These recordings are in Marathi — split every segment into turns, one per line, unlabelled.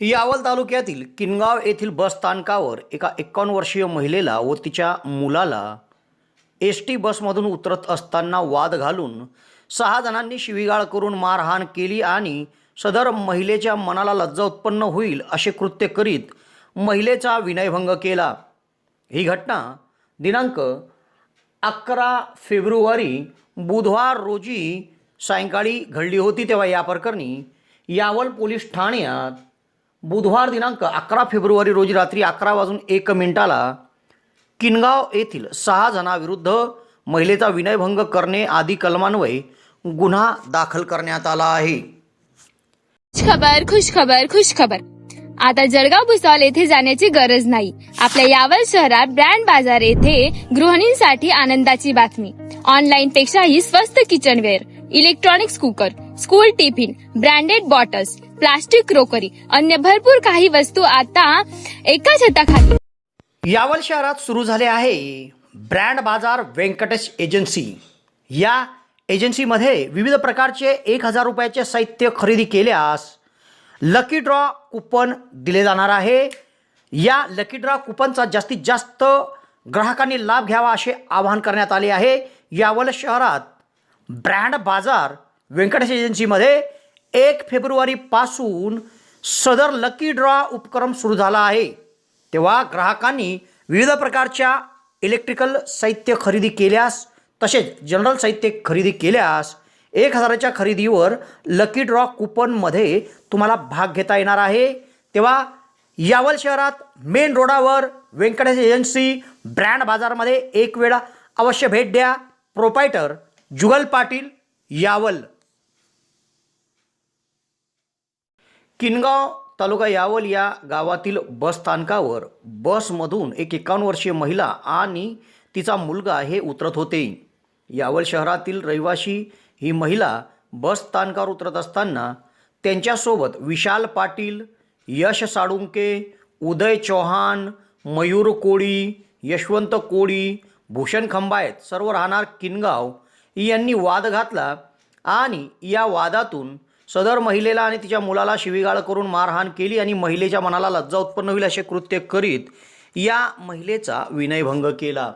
यावल तालुक्यातील किनगाव येथील बस स्थानकावर एका एकावन्न वर्षीय महिलेला व तिच्या मुलाला एस टी बसमधून उतरत असताना वाद घालून सहा जणांनी शिवीगाळ करून मारहाण केली आणि सदर महिलेच्या मनाला लज्जा उत्पन्न होईल असे कृत्य करीत महिलेचा विनयभंग केला. ही घटना दिनांक अकरा फेब्रुवारी बुधवार रोजी सायंकाळी घडली होती तेव्हा या प्रकरणी यावल पोलीस ठाण्यात बुधवार दिनांक अकरा फेब्रुवारी रोजी रात्री अकरा वाजून एक मिनिटाला किनगाव येथील सहा जणांविरुद्ध महिलेचा विनयभंग करणे आदी कलमान्वये गुन्हा दाखल करण्यात आला आहे.
खुश खबर खुश खबर खुश खबर आता जळगाव भुसावळ येथे जाण्याची गरज नाही. आपल्या यावल शहरात ब्रँड बाजार येथे गृहिणींसाठी आनंदाची बातमी. ऑनलाईन पेक्षाही स्वस्त kitchenware electronics cooker school tiffin branded bottles plastic crockery अन्य भरपूर काही वस्तू आता एका छताखाली
यावल शहरात सुरू झाले आहे ब्रँड बाजार व्यंकटेश एजन्सी. या एजन्सीमध्ये विविध प्रकारचे एक हजार रुपयाचे साहित्य खरेदी केल्यास लकी ड्रॉ कुपन दिले जाणार आहे. या लकी ड्रॉ कुपनचा जास्तीत जास्त ग्राहकांनी लाभ घ्यावा असे आवाहन करण्यात आले आहे. यावल शहरात ब्रँड बाजार व्यंकटेश एजन्सीमध्ये एक फेब्रुवारीपासून सदर लकी ड्रॉ उपक्रम सुरू झाला आहे. तेव्हा ग्राहकांनी विविध प्रकारच्या इलेक्ट्रिकल साहित्य खरेदी केल्यास तसेच जनरल साहित्य खरेदी केल्यास एक हजाराच्या खरेदीवर लकी ड्रॉ कुपनमध्ये तुम्हाला भाग घेता येणार आहे. तेव्हा यावल शहरात मेन रोडावर व्यंकटेश एजन्सी ब्रँड बाजारमध्ये एक वेळा अवश्य भेट द्या. प्रोपायटर जुगल पाटील यावल. किनगाव तालुका यावल या गावातील बस स्थानकावर बसमधून एक एकावन्न वर्षीय महिला आणि तिचा मुलगा हे उतरत होते. यावल शहरातील रहिवाशी ही महिला बस स्थानकावर उतरत असताना त्यांच्यासोबत विशाल पाटील यश साळुंके उदय चौहान मयूर कोळी यशवंत कोळी भूषण खंबायत सर्व राहणार किनगाव यांनी वाद घातला आणि या वादातून सदर महिलेला आणि तिच्या मुलाला शिवीगाळ करून मारहाण केली आणि महिलेच्या मनाला लज्जा उत्पन्न होईल असे कृत्य करीत या महिलेचा विनयभंग केला.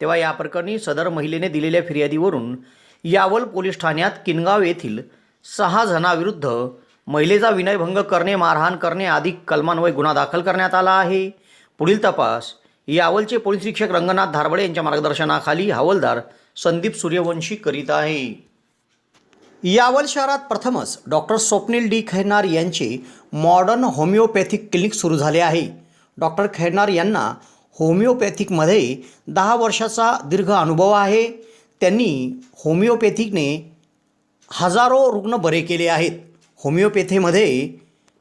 तेव्हा या प्रकरणी सदर महिलेने दिलेल्या फिर्यादीवरून यावल पोलीस ठाण्यात किनगाव येथील सहा जणांविरुद्ध महिलेचा विनयभंग करणे मारहाण करणे आदी कलमान्वये गुन्हा दाखल करण्यात आला आहे. पुढील तपास. यावलचे पोलीस निरीक्षक रंगनाथ धारबडे यांच्या मार्गदर्शनाखाली हवालदार संदीप सूर्यवंशी करीत आहे. यावल शहरात प्रथमच डॉक्टर स्वप्नील डी खैरनार यांचे मॉडर्न होमिओपॅथिक क्लिनिक सुरू झाले आहे. डॉक्टर खैरनार यांना होमिओपॅथिकमध्ये दहा वर्षाचा दीर्घ अनुभव आहे. त्यांनी होमिओपॅथिकने हजारो रुग्ण बरे केले आहेत. होमिओपॅथीमध्ये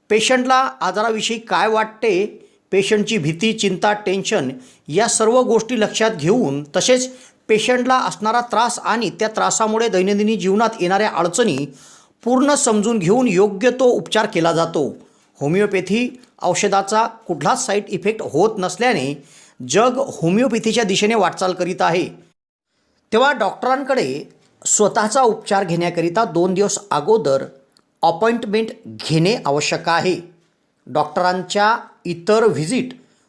पेशंटला आजाराविषयी काय वाटते पेशंटची भीती चिंता टेन्शन या सर्व गोष्टी लक्षात घेऊन तसेच पेशंटला असणारा त्रास आणि त्या त्रासामुळे दैनंदिनी जीवनात येणाऱ्या अडचणी पूर्ण समजून घेऊन योग्य तो उपचार केला जातो. होमिओपॅथी औषधाचा कुठलाच साईड इफेक्ट होत नसल्याने जग होमिओपॅथीच्या दिशेने वाटचाल करीत आहे. तेव्हा डॉक्टरांकडे स्वतःचा उपचार घेण्याकरिता दोन दिवस अगोदर अपॉइंटमेंट घेणे आवश्यक आहे. डॉक्टरांच्या इतर व्हिजिट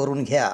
करून घ्या.